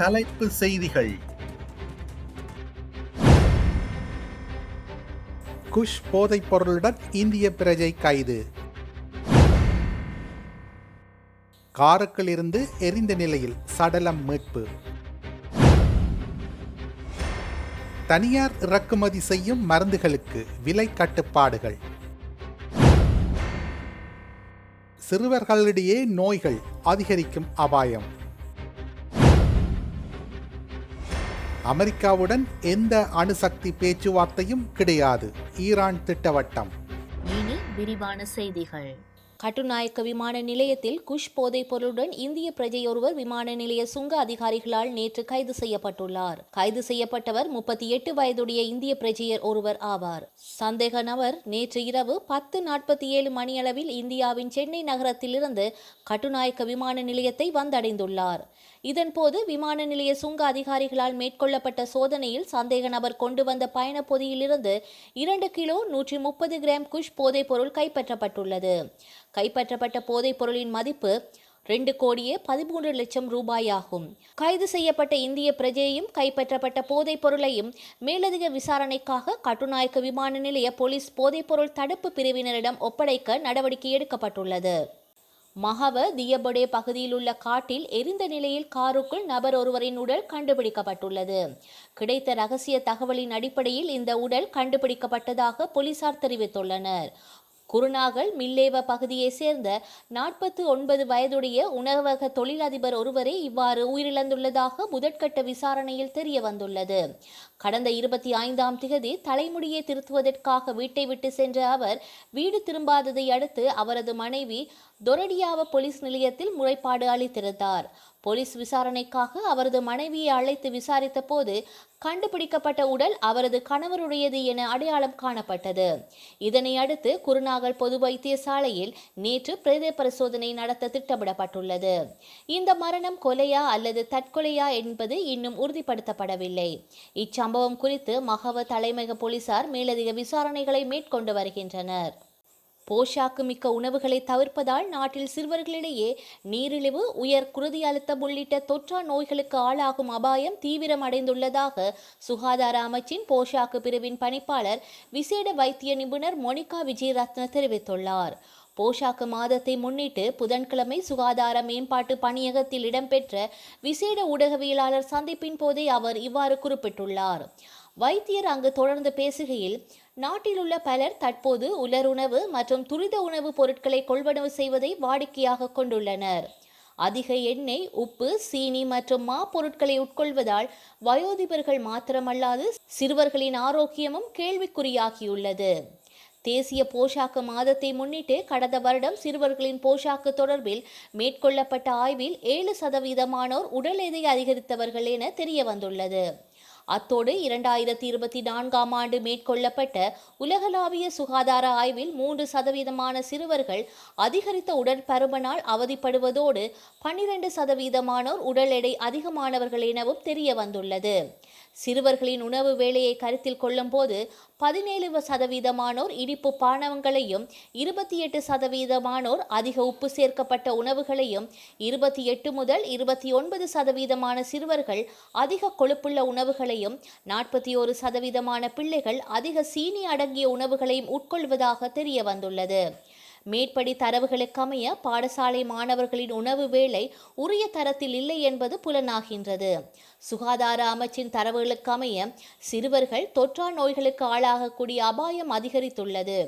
தலைப்பு செய்திகள். குஷ் போதைப் பொருளுடன் இந்திய பிரஜை கைது. காருக்குள் இருந்து எரிந்த நிலையில் சடலம் மீட்பு. தனியார் இறக்குமதி செய்யும் மருந்துகளுக்கு விலை கட்டுப்பாடுகள். சிறுவர்களிடையே நோய்கள் அதிகரிக்கும் அபாயம். அமெரிக்காவுடன் எந்த அணுசக்தி பேச்சுவார்த்தையும் கிடையாது. ஈரான் திட்டவட்டம். இனி விரிவான செய்திகள். கட்டுநாயக்க விமான நிலையத்தில் குஷ் போதைப் பொருளுடன் இந்திய பிரஜையொருவர் விமான நிலைய சுங்க அதிகாரிகளால் நேற்று கைது செய்யப்பட்டுள்ளார். கைது செய்யப்பட்டவர் முப்பத்தி எட்டு வயதுடைய இந்திய பிரஜையர் ஒருவர் ஆவார். சந்தேக நபர் நேற்று இரவு பத்து நாற்பத்தி ஏழு மணியளவில் இந்தியாவின் சென்னை நகரத்திலிருந்து கட்டுநாயக்க விமான நிலையத்தை வந்தடைந்துள்ளார். இதன்போது விமான நிலைய சுங்க அதிகாரிகளால் மேற்கொள்ளப்பட்ட சோதனையில் சந்தேக நபர் கொண்டு வந்த பயணப் பொதியிலிருந்து இரண்டு கிலோ நூற்றி முப்பது கிராம் குஷ் போதைப் பொருள் கைப்பற்றப்பட்டுள்ளது. கைப்பற்றப்பட்ட போதைப் பொருளின் மதிப்பு ரெண்டு கோடியே பதிமூன்று லட்சம் ரூபாயாகும். கைது செய்யப்பட்ட இந்திய பிரஜையையும் கைப்பற்றப்பட்ட போதைப் பொருளையும் மேலதிக விசாரணைக்காக கட்டுநாயக்க விமான நிலைய போலீஸ் போதைப்பொருள் தடுப்பு பிரிவினரிடம் ஒப்படைக்க நடவடிக்கை எடுக்கப்பட்டுள்ளது. மகவ தியபடே பகுதியில் உள்ள காட்டில் எரிந்த நிலையில் காருக்குள் நபர் ஒருவரின் உடல் கண்டுபிடிக்கப்பட்டுள்ளது. கிடைத்த ரகசிய தகவலின் அடிப்படையில் இந்த உடல் கண்டுபிடிக்கப்பட்டதாக போலீசார் தெரிவித்துள்ளனர். குருநாகல் மில்லேவ பகுதியைச் சேர்ந்த நாற்பத்து ஒன்பது வயதுடைய உணவக தொழிலதிபர் ஒருவரே இவ்வாறு உயிரிழந்துள்ளதாக முதற்கட்ட விசாரணையில் தெரிய வந்துள்ளது. கடந்த இருபத்தி ஐந்தாம் திகதி தலைமுடியை திருத்துவதற்காக வீட்டை விட்டு சென்ற அவர் வீடு திரும்பாததை அடுத்து அவரது மனைவி தொரடியாவ போலீஸ் நிலையத்தில் முறைப்பாடு அளித்திருந்தார். போலீஸ் விசாரணைக்காக அவரது மனைவியை அழைத்து விசாரித்த போது கண்டுபிடிக்கப்பட்ட உடல் அவரது கணவருடையது என அடையாளம் காணப்பட்டது. இதனை அடுத்து குருநாகல் பொது வைத்தியசாலையில் நேற்று பிரேத பரிசோதனை நடத்த திட்டமிடப்பட்டுள்ளது. இந்த மரணம் கொலையா அல்லது தற்கொலையா என்பது இன்னும் உறுதிப்படுத்தப்படவில்லை. இச்சம்பவம் குறித்து மகவ தலைமையக போலீசார் மேலதிக விசாரணைகளை மேற்கொண்டு வருகின்றனர். போஷாக்கு மிக்க உணவுகளை தவிர்ப்பதால் நாட்டில் சிறுவர்களிடையே நீரிழிவு உயர் குருதி அழுத்தம் உள்ளிட்ட தொற்றா நோய்களுக்கு ஆளாகும் அபாயம் தீவிரமடைந்துள்ளதாக சுகாதார அமைச்சின் போஷாக்கு பிரிவின் பணிப்பாளர் விசேட வைத்திய நிபுணர் மோனிகா விஜயரத்ன தெரிவித்துள்ளார். போஷாக்கு மாதத்தை முன்னிட்டு புதன்கிழமை சுகாதார மேம்பாட்டு பணியகத்தில் இடம்பெற்ற விசேட ஊடகவியலாளர் சந்திப்பின் போதே அவர் இவ்வாறு குறிப்பிட்டுள்ளார். வைத்தியர் அங்கு தொடர்ந்து பேசுகையில் நாட்டிலுள்ள பலர் தற்போது உலருணவு மற்றும் துரித உணவுப் பொருட்களை கொள்வனவு செய்வதை வாடிக்கையாக கொண்டுள்ளனர். அதிக எண்ணெய் உப்பு சீனி மற்றும் மா பொருட்களை உட்கொள்வதால் வயோதிபர்கள் மாத்திரமல்லாது சிறுவர்களின் ஆரோக்கியமும் கேள்விக்குறியாகியுள்ளது. தேசிய போஷாக்கு மாதத்தை முன்னிட்டு கடந்த வருடம் சிறுவர்களின் போஷாக்கு தொடர்பில் மேற்கொள்ளப்பட்ட ஆய்வில் ஏழு சதவீதமானோர் உடல் எடை அதிகரித்தவர்கள் என தெரிய வந்துள்ளது அத்தோடு இரண்டாயிரத்தி இருபத்தி நான்காம் ஆண்டு மேற்கொள்ளப்பட்ட உலகளாவிய சுகாதார ஆய்வில் மூன்று சதவீதமான சிறுவர்கள் அதிகரித்த உடற்பருமனால் அவதிப்படுவதோடு பன்னிரண்டு சதவீதமானோர் உடல் எடை அதிகமானவர்கள் எனவும் தெரிய வந்துள்ளது சிறுவர்களின் உணவு வேலையை கருத்தில் கொள்ளும்போது பதினேழு சதவீதமானோர் இனிப்பு பானங்களையும் இருபத்தி எட்டு சதவீதமானோர் அதிக உப்பு சேர்க்கப்பட்ட உணவுகளையும் இருபத்தி எட்டு முதல் இருபத்தி ஒன்பது சதவீதமான சிறுவர்கள் அதிக கொழுப்புள்ள உணவுகளையும் நாற்பத்தி ஒரு சதவீதமான பிள்ளைகள் அதிக சீனி அடங்கிய உணவுகளையும் உட்கொள்வதாக தெரிய வந்துள்ளது மேற்படி தரவுகளுக்கமைய பாடசாலை மாணவர்களின் உணவு வேலை உரிய தரத்தில் இல்லை என்பது புலனாகின்றது. சுகாதார அமைச்சின் தரவுகளுக்கமைய சிறுவர்கள் தொற்றா நோய்களுக்கு ஆளாகக்கூடிய அபாயம் அதிகரித்துள்ளது.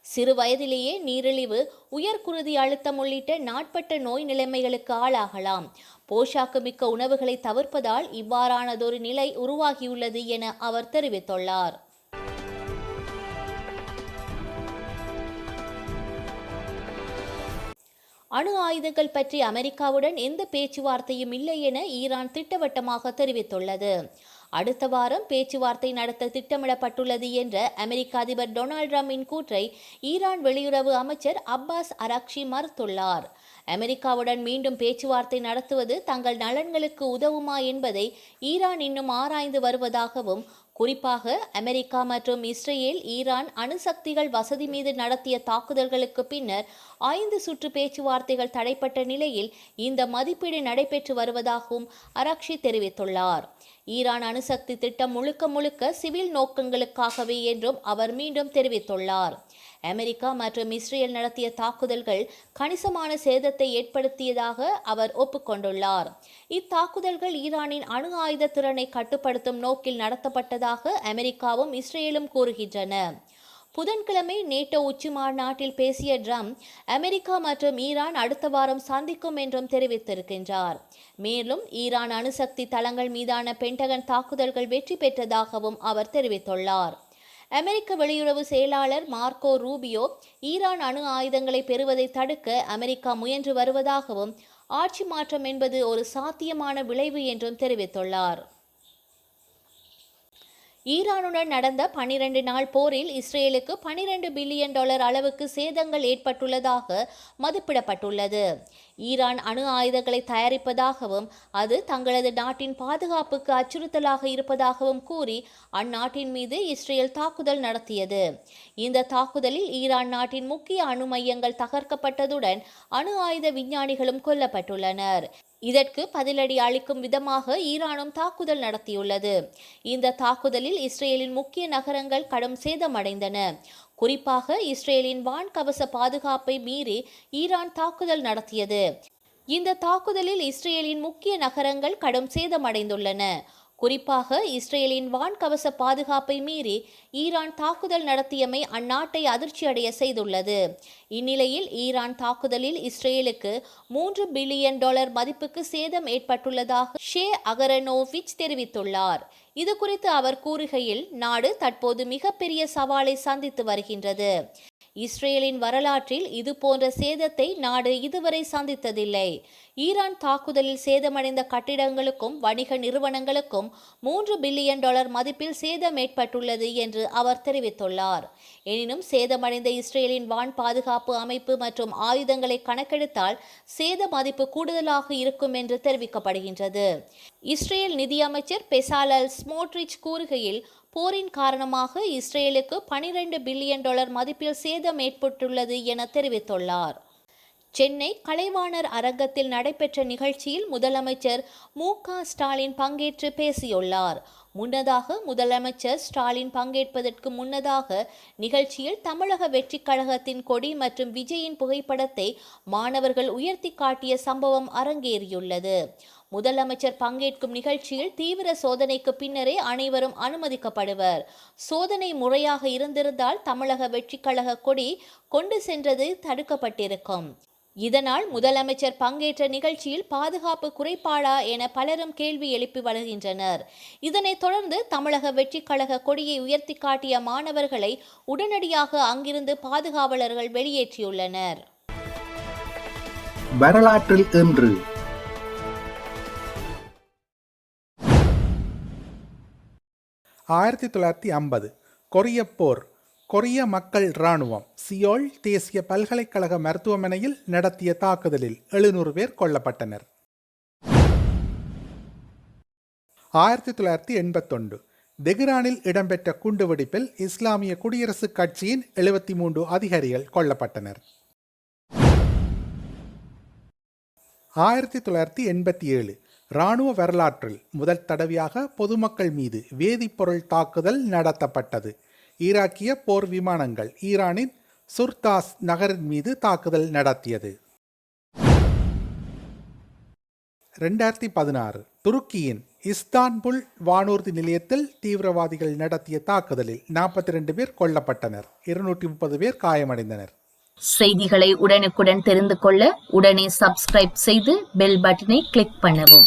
சிறு வயதிலேயே நீரிழிவு உயர்குருதி அழுத்தம் உள்ளிட்ட நாட்பட்ட நோய் நிலைமைகளுக்கு ஆளாகலாம். போஷாக்கு மிக்க உணவுகளை தவிர்ப்பதால் இவ்வாறானதொரு நிலை உருவாகியுள்ளது என அவர் தெரிவித்துள்ளார். அணு ஆயுதங்கள் பற்றி அமெரிக்காவுடன் எந்த பேச்சுவார்த்தையும் இல்லை என ஈரான் திட்டவட்டமாக தெரிவித்துள்ளது. அடுத்த வாரம் பேச்சுவார்த்தை நடத்த திட்டமிடப்பட்டுள்ளது என்ற அமெரிக்க அதிபர் டொனால்ட் ட்ரம்பின் கூற்றை ஈரான் வெளியுறவு அமைச்சர் அப்பாஸ் அராக்ஷி மறுத்துள்ளார். அமெரிக்காவுடன் மீண்டும் பேச்சுவார்த்தை நடத்துவது தங்கள் நலன்களுக்கு உதவுமா என்பதை ஈரான் இன்னும் ஆராய்ந்து வருவதாகவும் குறிப்பாக அமெரிக்கா மற்றும் இஸ்ரேல் ஈரான் அணுசக்திகள் வசதி மீது நடத்திய தாக்குதல்களுக்கு பின்னர் ஐந்து சுற்று பேச்சுவார்த்தைகள் தடைப்பட்ட நிலையில் இந்த மதிப்பீடு நடைபெற்று வருவதாகவும் அரக்ஷி தெரிவித்துள்ளார். ஈரான் அணுசக்தி திட்டம் முழுக்க முழுக்க சிவில் நோக்கங்களுக்காகவே என்றும் அவர் மீண்டும் தெரிவித்துள்ளார். அமெரிக்கா மற்றும் இஸ்ரேல் நடத்திய தாக்குதல்கள் கணிசமான சேதத்தை ஏற்படுத்தியதாக அவர் ஒப்புக்கொண்டுள்ளார். இத்தாக்குதல்கள் ஈரானின் அணு ஆயுத திறனை கட்டுப்படுத்தும் நோக்கில் நடத்தப்பட்டதாக அமெரிக்காவும் இஸ்ரேலும் கூறுகின்றன. புதன்கிழமை நேட்டோ உச்சி மாநாட்டில் பேசிய ட்ரம்ப் அமெரிக்கா மற்றும் ஈரான் அடுத்த வாரம் சந்திக்கும் என்றும் தெரிவித்திருக்கின்றார். மேலும் ஈரான் அணுசக்தி தளங்கள் மீதான பென்டகன் தாக்குதல்கள் வெற்றி பெற்றதாகவும் அவர் தெரிவித்துள்ளார். அமெரிக்க வெளியுறவு செயலாளர் மார்க்கோ ரூபியோ ஈரான் அணு ஆயுதங்களை பெறுவதை தடுக்க அமெரிக்கா முயன்று வருவதாகவும் ஆட்சி மாற்றம் என்பது ஒரு சாத்தியமான விளைவு என்றும் தெரிவித்துள்ளார். ஈரானுடன் நடந்த பனிரெண்டு நாள் போரில் இஸ்ரேலுக்கு பனிரெண்டு பில்லியன் டாலர் அளவுக்கு சேதங்கள் ஏற்பட்டுள்ளதாக மதிப்பிடப்பட்டுள்ளது. ஈரான் அணு ஆயுதங்களை தயாரிப்பதாகவும் அது தங்களது நாட்டின் பாதுகாப்புக்கு அச்சுறுத்தலாக இருப்பதாகவும் கூறி அந்நாட்டின் மீது இஸ்ரேல் தாக்குதல் நடத்தியது. இந்த தாக்குதலில் ஈரான் நாட்டின் முக்கிய அணு மையங்கள் தகர்க்கப்பட்டதுடன் அணு ஆயுத விஞ்ஞானிகளும் கொல்லப்பட்டுள்ளனர். இதற்கு பதிலடி அளிக்கும் விதமாக ஈரானும் தாக்குதல் நடத்தியுள்ளது. இந்த தாக்குதலில் இஸ்ரேலின் முக்கிய நகரங்கள் கடும் சேதமடைந்தன. குறிப்பாக இஸ்ரேலின் வான்கவச பாதுகாப்பை மீறி ஈரான் தாக்குதல் நடத்தியது. இந்த தாக்குதலில் இஸ்ரேலின் முக்கிய நகரங்கள் கடும் சேதமடைந்துள்ளன. குறிப்பாக இஸ்ரேலின் வான்கவச பாதுகாப்பை மீறி ஈரான் தாக்குதல் நடத்தியமை அந்நாட்டை அதிர்ச்சியடைய செய்துள்ளது. இந்நிலையில் ஈரான் தாக்குதலில் இஸ்ரேலுக்கு மூன்று பில்லியன் டாலர் மதிப்புக்கு சேதம் ஏற்பட்டுள்ளதாக ஷே அகரனோவிச் தெரிவித்துள்ளார். இது குறித்து அவர் கூறுகையில் நாடு தற்போது மிகப்பெரிய சவாலை சந்தித்து வருகின்றது. இஸ்ரேலின் வரலாற்றில் இது போன்ற சேதத்தை நாடு இதுவரை சந்தித்ததில்லை. ஈரான் தாக்குதலில் சேதமடைந்த கட்டிடங்களுக்கும் வணிக நிறுவனங்களுக்கும் மூன்று பில்லியன் டாலர் மதிப்பில் சேதம் ஏற்பட்டுள்ளது என்று அவர் தெரிவித்துள்ளார். எனினும் சேதமடைந்த இஸ்ரேலின் வான் பாதுகாப்பு அமைப்பு மற்றும் ஆயுதங்களை கணக்கெடுத்தால் சேத மதிப்பு கூடுதலாக இருக்கும் என்று தெரிவிக்கப்படுகின்றது. இஸ்ரேல் நிதியமைச்சர் பெசாலல் ஸ்மோட்ரிச் கூறுகையில் போரின் காரணமாக இஸ்ரேலுக்கு பனிரெண்டு பில்லியன் டாலர் மதிப்பில் சேதம் ஏற்பட்டுள்ளது என தெரிவித்துள்ளார். சென்னை கலைவாணர் அரங்கத்தில் நடைபெற்ற நிகழ்ச்சியில் முதலமைச்சர் மு க ஸ்டாலின் பங்கேற்று பேசியுள்ளார். முன்னதாக முதலமைச்சர் ஸ்டாலின் பங்கேற்பதற்கு முன்னதாக நிகழ்ச்சியில் தமிழக வெற்றிக் கழகத்தின் கொடி மற்றும் விஜயின் புகைப்படத்தை மாணவர்கள் உயர்த்தி காட்டிய சம்பவம் அரங்கேறியுள்ளது. முதலமைச்சர் பங்கேற்கும் நிகழ்ச்சியில் தீவிர சோதனைக்கு பின்னரே அனைவரும் அனுமதிக்கப்படுவர். சோதனை முறையாக இருந்திருந்தால் தமிழக வெற்றிக்கழக கொடி கொண்டு சென்றது தடுக்கப்பட்டிருக்கும். இதனால் முதலமைச்சர் பங்கேற்ற நிகழ்ச்சியில் பாதுகாப்பு குறைபாடா என பலரும் கேள்வி எழுப்பி வருகின்றனர். இதனைத் தொடர்ந்து தமிழக வெற்றிக்கழக கொடியை உயர்த்தி காட்டிய மாணவர்களை உடனடியாக அங்கிருந்து பாதுகாவலர்கள் வெளியேற்றியுள்ளனர். வரலாற்றில் இன்று ஆயிரத்தி தொள்ளாயிரத்தி ஐம்பது கொரிய போர் கொரிய மக்கள் இராணுவம் சியோல் தேசிய பல்கலைக்கழக மருத்துவமனையில் நடத்திய தாக்குதலில் எழுநூறு பேர் கொல்லப்பட்டனர். ஆயிரத்தி தொள்ளாயிரத்தி எண்பத்தொன்று தெஹ்ரானில் இடம்பெற்ற குண்டுவெடிப்பில் இஸ்லாமிய குடியரசுக் கட்சியின் எழுபத்தி மூன்று அதிகாரிகள் கொல்லப்பட்டனர். ஆயிரத்தி தொள்ளாயிரத்தி எண்பத்தி ஏழு இராணுவ வரலாற்றில் முதல் தடவையாக பொதுமக்கள் மீது வேதிப்பொருள் தாக்குதல் நடத்தப்பட்டது. ஈராக்கிய போர் விமானங்கள் ஈரானின் சுர்தாஸ் நகரின் மீது தாக்குதல் நடத்தியது. ரெண்டாயிரத்தி பதினாறு துருக்கியின் இஸ்தான்புல் வானூர்தி நிலையத்தில் தீவிரவாதிகள் நடத்திய தாக்குதலில் நாற்பத்தி ரெண்டு பேர் கொல்லப்பட்டனர். இருநூற்றி முப்பது பேர் காயமடைந்தனர். செய்திகளை உடனுக்குடன் தெரிந்து கொள்ள உடனே சப்ஸ்கிரைப் செய்து பெல் பட்டனை கிளிக் பண்ணவும்.